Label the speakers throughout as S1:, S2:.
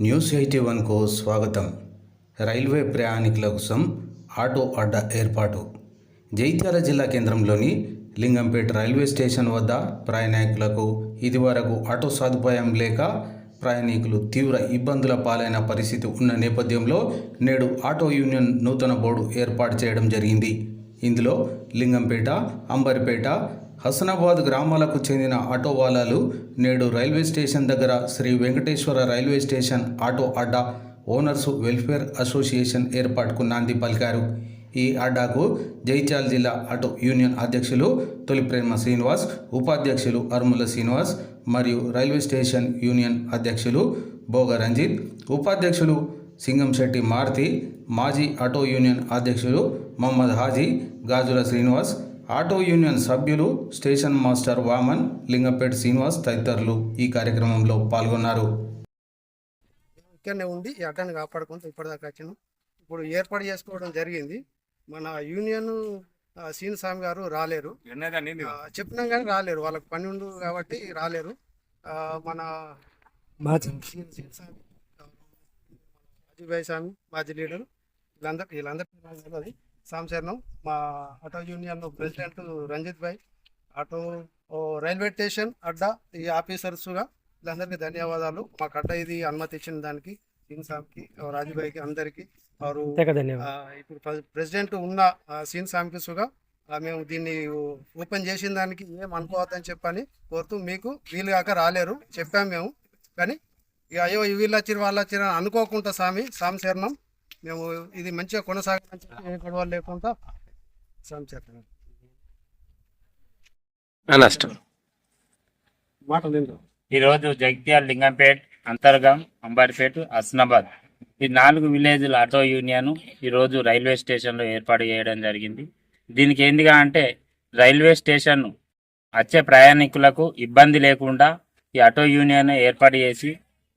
S1: News eighty వన్కు స్వాగతం. Railway ప్రయాణికుల కోసం ఆటో అడ్డా ఏర్పాటు. జైత్యాల జిల్లా కేంద్రంలోని లింగంపేట రైల్వే స్టేషన్ వద్ద ప్రయాణికులకు ఇదివరకు ఆటో సదుపాయం లేక ప్రయాణికులు తీవ్ర ఇబ్బందుల పాలైన పరిస్థితి ఉన్న నేపథ్యంలో నేడు ఆటో యూనియన్ నూతన బోర్డు ఏర్పాటు చేయడం జరిగింది. ఇందులో లింగంపేట అంబర్పేట హసనాబాద్ గ్రామాలకు చెందిన ఆటో వాలాలు నేడు రైల్వే స్టేషన్ దగ్గర Shri Venkateshwara railway station auto అడ్డా ఓనర్స్ వెల్ఫేర్ అసోసియేషన్ ఏర్పాటుకు నాంది పలికారు. ఈ అడ్డాకు జైత్యాల జిల్లా ఆటో యూనియన్ అధ్యక్షులు తొలి ప్రేమ శ్రీనివాస్ ఉపాధ్యక్షులు అరుముల శ్రీనివాస్ మరియు రైల్వే స్టేషన్ యూనియన్ అధ్యక్షులు భోగ రంజిత్ ఉపాధ్యక్షులు సింగంశెట్టి మారుతి మాజీ ఆటో యూనియన్ అధ్యక్షులు మహమ్మద్ హాజీ గాజుల శ్రీనివాస్ ఆటో యూనియన్ సభ్యులు స్టేషన్ మాస్టర్ వామన్ లింగంపేట శ్రీనివాస్ తదితరులు ఈ కార్యక్రమంలో పాల్గొన్నారు.
S2: ఇక్కడనే ఉండి ఈ అడ్డాన్ని కాపాడుకుంటూ ఇప్పటిదాకా వచ్చినాం. ఇప్పుడు ఏర్పాటు చేసుకోవడం జరిగింది. మన యూనియన్ సీన్ స్వామి గారు రాలేరు. చెప్పినాం కానీ రాలేరు. వాళ్ళకి పని ఉండు కాబట్టి రాలేరు. మన సీన్ స్వామి అజీభాయ్ స్వామి మాజీ లీడర్ వీళ్ళందరూ వీళ్ళందరికీ సాంశరణం మా auto union president Ranjith Bhai auto railway station అడ్డా ఈ ఆఫీసర్స్గా వీళ్ళందరికీ ధన్యవాదాలు. మాకు అడ్డా ఇది అనుమతి ఇచ్చిన దానికి సీన్ సామ్కి రాజుభాయ్కి అందరికీ వారు ఇప్పుడు ప్రె- ప్రెసిడెంట్ ఉన్న సీన్ సామ్కి సుగా మేము దీన్ని ఓపెన్ చేసిన దానికి ఏం అనుకోవద్దని చెప్పని కోరుతూ మీకు వీలు కాక రాలేరు చెప్పాం మేము. కానీ ఇక అయ్యో ఈ వీళ్ళు వచ్చిరు వాళ్ళు వచ్చిరు అని అనుకోకుండా స్వామి సామి శరణం మేము ఇది మంచిగా గొడవలు లేకుండా
S3: ఈరోజు జగిత్యాల లింగంపేట్ అంతర్గం అంబారిపేట హస్నాబాద్ ఈ నాలుగు విలేజ్ల ఆటో యూనియన్ ఈరోజు రైల్వే స్టేషన్లో ఏర్పాటు చేయడం జరిగింది. దీనికి ఏందిగా అంటే రైల్వే స్టేషన్ వచ్చే ప్రయాణికులకు ఇబ్బంది లేకుండా ఈ ఆటో యూనియన్ ఏర్పాటు చేసి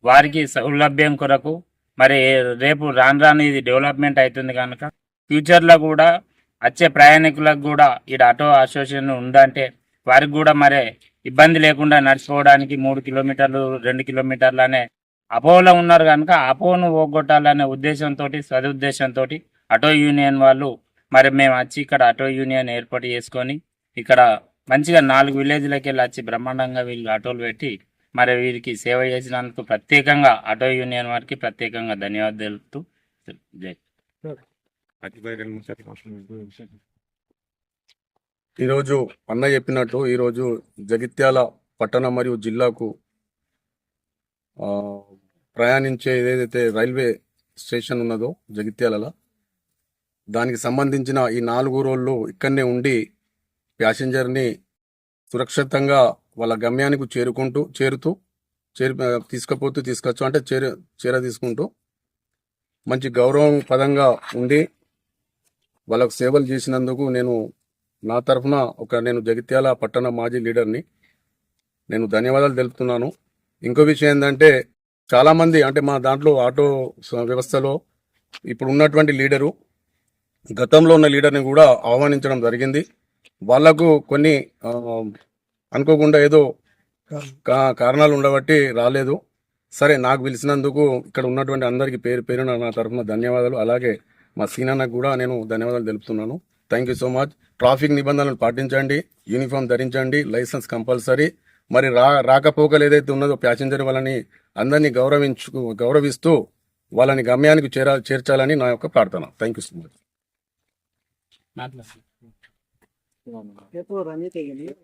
S3: వారికి సౌలభ్యం కొరకు మరి రేపు రాను రాను ఇది డెవలప్మెంట్ అవుతుంది కనుక ఫ్యూచర్లో కూడా వచ్చే ప్రయాణికులకు కూడా ఈ ఆటో అసోసియేషన్ ఉందంటే వారికి కూడా మరి ఇబ్బంది లేకుండా నడుచుకోవడానికి మూడు కిలోమీటర్లు రెండు కిలోమీటర్లు అనే అపోలో ఉన్నారు కనుక అపోను పోగొట్టాలనే ఉద్దేశంతో సదుద్దేశంతో ఆటో యూనియన్ వాళ్ళు మరి మేము వచ్చి ఇక్కడ ఆటో యూనియన్ ఏర్పాటు చేసుకొని ఇక్కడ మంచిగా నాలుగు విలేజ్లకి వెళ్ళి వచ్చి బ్రహ్మాండంగా వీళ్ళు ఆటోలు పెట్టి మరి వీరికి సేవ చేసినందుకు ప్రత్యేకంగా ఆటో యూనియన్ వారికి ప్రత్యేకంగా ధన్యవాదాలు. తెలుపుతూ జై
S4: ఈరోజు అన్న చెప్పినట్టు ఈరోజు జగిత్యాల పట్టణ మరియు జిల్లాకు ప్రయాణించే ఏదైతే రైల్వే స్టేషన్ ఉన్నదో జగిత్యాలలో దానికి సంబంధించిన ఈ నాలుగు రోజులు ఇక్కడనే ఉండి ప్యాసింజర్ని సురక్షితంగా వాళ్ళ గమ్యానికి చేరుకుంటూ చేరుతూ చేరి తీసుకపోతూ తీసుకొచ్చు అంటే చేర చేర తీసుకుంటూ మంచి గౌరవం పదంగా ఉండి వాళ్ళకు సేవలు చేసినందుకు నేను నా తరఫున ఒక నేను జగిత్యాల పట్టణ మాజీ లీడర్ని నేను ధన్యవాదాలు తెలుపుతున్నాను. ఇంకో విషయం ఏంటంటే చాలామంది అంటే మా దాంట్లో ఆటో వ్యవస్థలో ఇప్పుడు ఉన్నటువంటి లీడరు గతంలో ఉన్న లీడర్ని కూడా ఆహ్వానించడం జరిగింది. వాళ్ళకు కొన్ని అనుకోకుండా ఏదో కా- కారణాలు ఉండబట్టి రాలేదు. సరే నాకు పిలిచినందుకు ఇక్కడ ఉన్నటువంటి అందరికీ పేరు పేరున నా తరఫున ధన్యవాదాలు. అలాగే మా సీనన్నకు కూడా నేను ధన్యవాదాలు తెలుపుతున్నాను. Thank you so much traffic నిబంధనలు పాటించండి యూనిఫామ్ ధరించండి లైసెన్స్ కంపల్సరీ మరి రా రాకపోకలు ఏదైతే ఉన్నదో ప్యాసింజర్ వాళ్ళని అందరినీ గౌరవించు గౌరవిస్తూ వాళ్ళని గమ్యానికి చేర చేర్చాలని నా యొక్క ప్రార్థన. Thank you so much
S2: Ranjith.